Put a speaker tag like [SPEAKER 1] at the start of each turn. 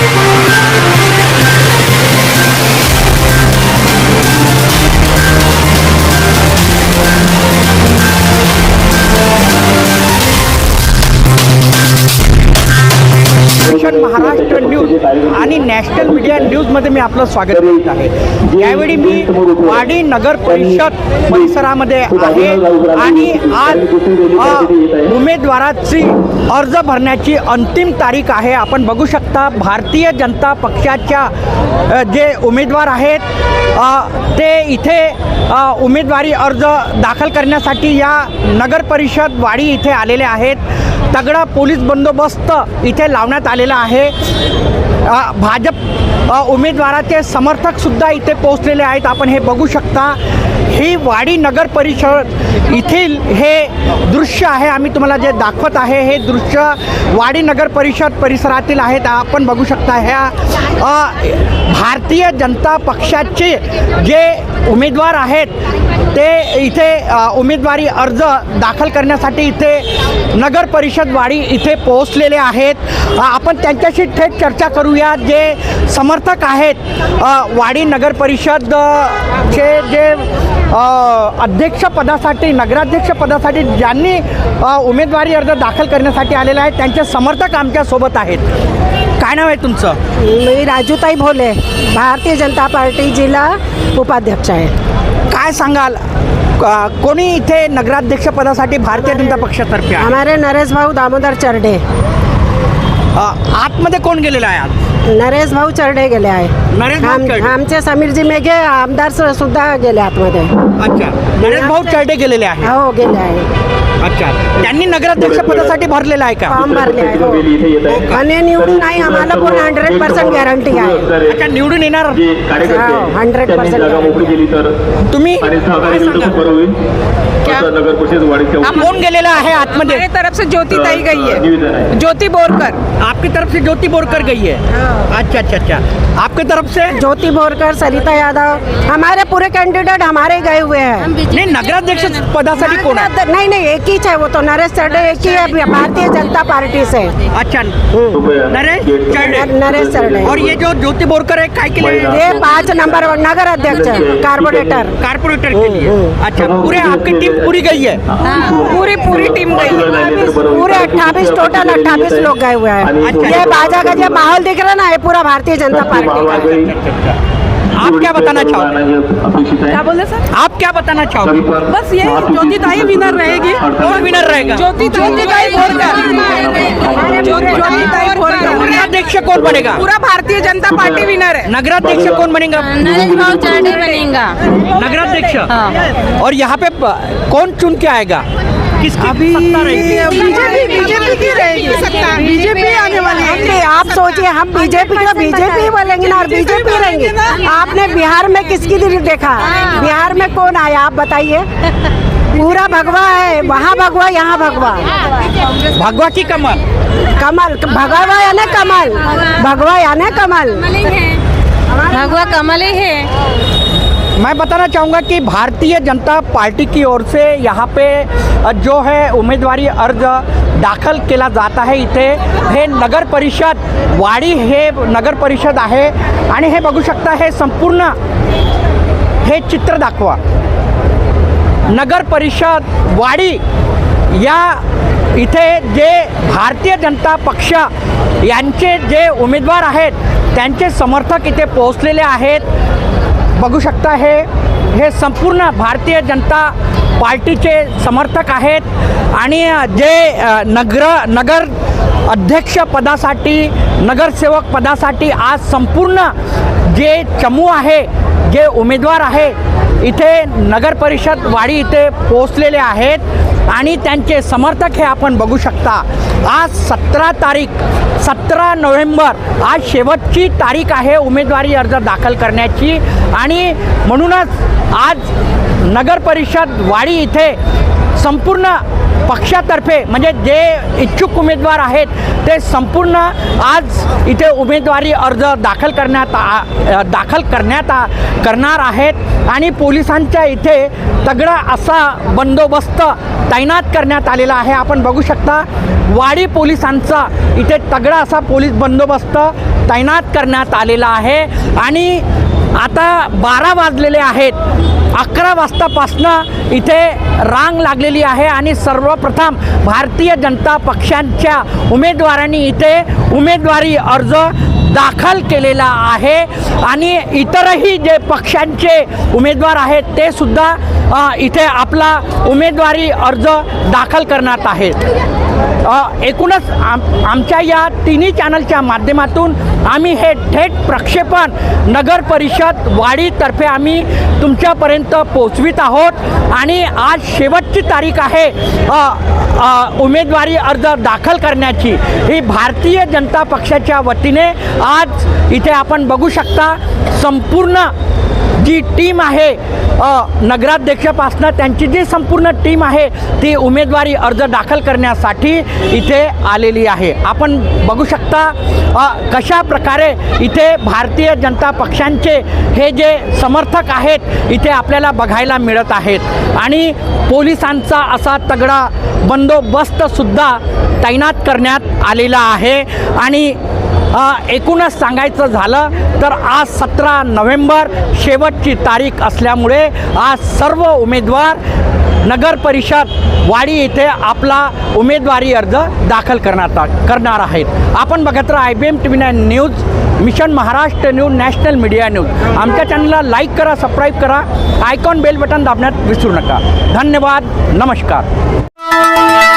[SPEAKER 1] Thank you. Mission Maharashtra news आणि national media न्यूजमध्ये मी आपलं स्वागत करीत आहे. यावेळी मी वाडी नगर परिषद परिसरामध्ये आहे आणि आज उमेदवाराची अर्ज भरण्याची अंतिम तारीख आहे. आपण बघू शकता भारतीय जनता पक्षाच्या जे उमेदवार आहेत ते इथे उमेदवारी अर्ज दाखल करण्यासाठी या नगर परिषद वाडी इथे आलेले आहेत. तगडा पोलीस बंदोबस्त इथे लावण्यात आलेला आहे. भाजप उमेदवाराचे समर्थकसुद्धा इथे पोहोचलेले आहेत. आपण हे बघू शकता. ही वाडी नगर परिषद येथील हे दृश्य आहे. आम्ही तुम्हाला जे दाखवत आहे हे दृश्य वाडी नगर परिषद परिसरातील आहेत आपण बघू शकता ह्या भारतीय जनता पक्षाचे जे उमेदवार आहेत ते इथे उमेदवारी अर्ज दाखल करण्यासाठी इथे नगर परिषद वाडी इथे पोहोचलेले आहेत. आपण त्यांच्याशी थेट चर्चा करूया. जे समर्थक आहेत वाडी नगर परिषद चे जे अध्यक्षपदासाठी नगराध्यक्ष पदासाठी ज्यांनी उमेदवारी अर्ज दाखल करण्यासाठी आलेले आहेत त्यांचे समर्थक आमच्यासोबत आहेत. काय नाव आहे तुमचं?
[SPEAKER 2] मी राजूताई भोले भारतीय जनता पार्टी जिल्हा उपाध्यक्ष आहे.
[SPEAKER 1] काय सांगाल? कोणी इथे नगराध्यक्ष पदासाठी भारतीय जनता पक्षातर्फे आहे?
[SPEAKER 2] हमारे नरेश भाऊ दामोदर चरडे.
[SPEAKER 1] आतमध्ये कोण गेलेलं आहे
[SPEAKER 2] नरेश भाऊ चरडे गेले आहे.
[SPEAKER 1] नरेश भाऊ
[SPEAKER 2] आम-
[SPEAKER 1] चरडे.
[SPEAKER 2] आमचे समीरजी मेघे आमदार स- सुद्धा गेले आतमध्ये.
[SPEAKER 1] अच्छा. नरेश भाऊ चर्डे गेलेले आहे
[SPEAKER 2] हो गेले आहे
[SPEAKER 1] अच्छा. त्यांनी नगराध्यक्ष पदासाठी भरलेलं आहे का?
[SPEAKER 2] फॉर्म भरले आहे हो. आणि निवडून नाही आम्हाला पण हंड्रेड पर्सेंट गॅरंटी आहे.
[SPEAKER 1] अच्छा निवडून येणार?
[SPEAKER 2] हो, 100%
[SPEAKER 1] तुम्ही कोण गेलेला आहे आतमध्ये?
[SPEAKER 3] तरफ से ज्योति ताई गई है ज्योति बोरकर.
[SPEAKER 1] आपकी तरफ से ज्योति बोरकर गई है? अच्छा अच्छा अच्छा. आपकी तरफ से
[SPEAKER 2] ज्योति बोरकर सरिता यादव हमारे पूरे कैंडिडेट हमारे गए हुए हैं।
[SPEAKER 1] नाही नगराध्यक्ष पदासाठी कोण आहे?
[SPEAKER 2] नहीं नहीं एक ही है वो तो नरेश चरडे एक ही है भारतीय जनता पार्टी से।
[SPEAKER 1] अच्छा नरेश
[SPEAKER 2] नरेश चरडे
[SPEAKER 1] और ये जो ज्योति बोरकर है काय के लिए?
[SPEAKER 2] ये पाँच नंबर नगर अध्यक्ष कार्बोरेटर
[SPEAKER 1] कारपोरेटर। के लिए। अच्छा पूरे आपकी टीम पूरी गई है?
[SPEAKER 3] पूरी पूरी टीम गई है।
[SPEAKER 2] पूरे अट्ठाईस टोटल अट्ठाईस लोग गए हुए हैं।
[SPEAKER 1] अच्छा।
[SPEAKER 2] ये बाजा का जो माहौल दिख रहा है ना ये पूरा भारतीय जनता पार्टी का। है।
[SPEAKER 1] आप क्या बताना चाहोगे?
[SPEAKER 3] क्या बोले सर?
[SPEAKER 1] आप क्या बताना चाहोगे?
[SPEAKER 3] बस ये ज्योति ताई विनर रहेगी।
[SPEAKER 1] कौन विनर रहेगा।
[SPEAKER 3] ज्योति ज्योति ताई
[SPEAKER 1] नगराध्यक्ष कौन बनेगा?
[SPEAKER 3] पूरा भारतीय जनता पार्टी विनर है।
[SPEAKER 1] नगराध्यक्ष कौन बनेगा?
[SPEAKER 4] भाव बनेगा।
[SPEAKER 1] नगराध्यक्ष? और यहाँ पे कौन चुन के आएगा? किसकी सत्ता रहेगी?
[SPEAKER 3] बीजेपी बीजेपी की रहेगी सत्ता बीजेपी आने वाली है।
[SPEAKER 2] आप सोचिए हम बीजेपी का बीजेपी बोलेंगे ना और बीजेपी रहेंगे। आपने बिहार में किसकी दिल देखा? बिहार में कौन आया? आप बताइए। पूरा भगवा है। वहाँ भगवा यहाँ भगवा।
[SPEAKER 1] भगवा की कमल
[SPEAKER 2] कमल। भगवा यानी कमल। भगवा यानी कमल।
[SPEAKER 4] भगवा कमल ही है।
[SPEAKER 1] मैं बताना चाहूँगा कि भारतीय जनता पार्टी की ओर से यहाँ पे जो है उमेदवारी अर्ज दाखल केला जात आहे इथे हे नगर परिषद वाडी हे नगर परिषद आहे आणि हे बघू शकता हे संपूर्ण हे चित्र दाखवा. नगर परिषद वाडी या इथे जे भारतीय जनता पक्ष यांचे जे उमेदवार आहेत त्यांचे समर्थक इथे पोहोचलेले आहेत. बघू शकता हे हे संपूर्ण भारतीय जनता पार्टीचे समर्थक आहेत. आणि जे नगर नगर अध्यक्षपदासाठी नगरसेवक पदासाठी आज संपूर्ण जे चमू आहे जे उमेदवार आहे इथे नगर परिषद वाडी इथे पोचलेले आहेत आणि त्यांचे समर्थक हे आपण बघू शकता. आज सतरा तारीख सतरा नोव्हेंबर आज शेवटची तारीख आहे उमेदवारी अर्ज दाखल करण्याची. आणि म्हणूनच आज नगर परिषद वाडी इथे संपूर्ण पक्षातर्फे म्हणजे जे इच्छुक उमेदवार आहेत ते संपूर्ण आज इथे उमेदवारी अर्ज दाखल करण्यात आ दाखल करण्यात आ करणार आहेत. आणि पोलिसांच्या इथे तगडा असा बंदोबस्त तैनात करण्यात आलेला आहे. आपण बघू शकता वाडी पोलिसांचा इथे तगडा असा पोलीस बंदोबस्त तैनात करण्यात आलेला आहे. आणि आता बारा वाजलेले आहेत. अकरा वाजतापासनं इथे रांग लागलेली आहे आणि सर्वप्रथम भारतीय जनता पक्षांच्या उमेदवारांनी इथे उमेदवारी अर्ज दाखल केलेला आहे. आणि इतरही जे पक्षांचे उमेदवार आहेत ते सुद्धा इथे आपला उमेदवारी अर्ज दाखल करण्यात आहेत. एकूणच आम आमच्या या तिन्ही चॅनलच्या माध्यमातून आम्ही हे थेट प्रक्षेपण नगर परिषद वाडीतर्फे आम्ही तुमच्यापर्यंत पोचवित आहोत. आणि आज शेवटची तारीख आहे उमेदवारी अर्ज दाखल करण्याची. ही भारतीय जनता पक्षाच्या वतीने आज इथे आपण बघू शकता संपूर्ण जी टीम आहे नगराध्यक्षापासनं त्यांची जी संपूर्ण टीम आहे ती उमेदवारी अर्ज दाखल करण्यासाठी इथे आलेली आहे. आपण बघू शकता कशा प्रकारे इथे भारतीय जनता पक्षांचे हे जे समर्थक आहेत इथे आपल्याला बघायला मिळत आहेत. आणि पोलिसांचा असा तगडा बंदोबस्तसुद्धा तैनात करण्यात आलेला आहे. आणि एकूणच सांगायचं झालं तर आज सतरा नोव्हेंबर शेवटची तारीख असल्यामुळे आज सर्व उमेदवार नगर परिषद वाडी येथे आपला उमेदवारी अर्ज दाखल करणार करणार आहेत. आपण बघत राहा I B M T V nine news mission Maharashtra news national media news आमच्या चॅनलला लाईक करा सबस्क्राईब करा आयकॉन बेल बटन दाबण्यात विसरू नका. धन्यवाद नमस्कार.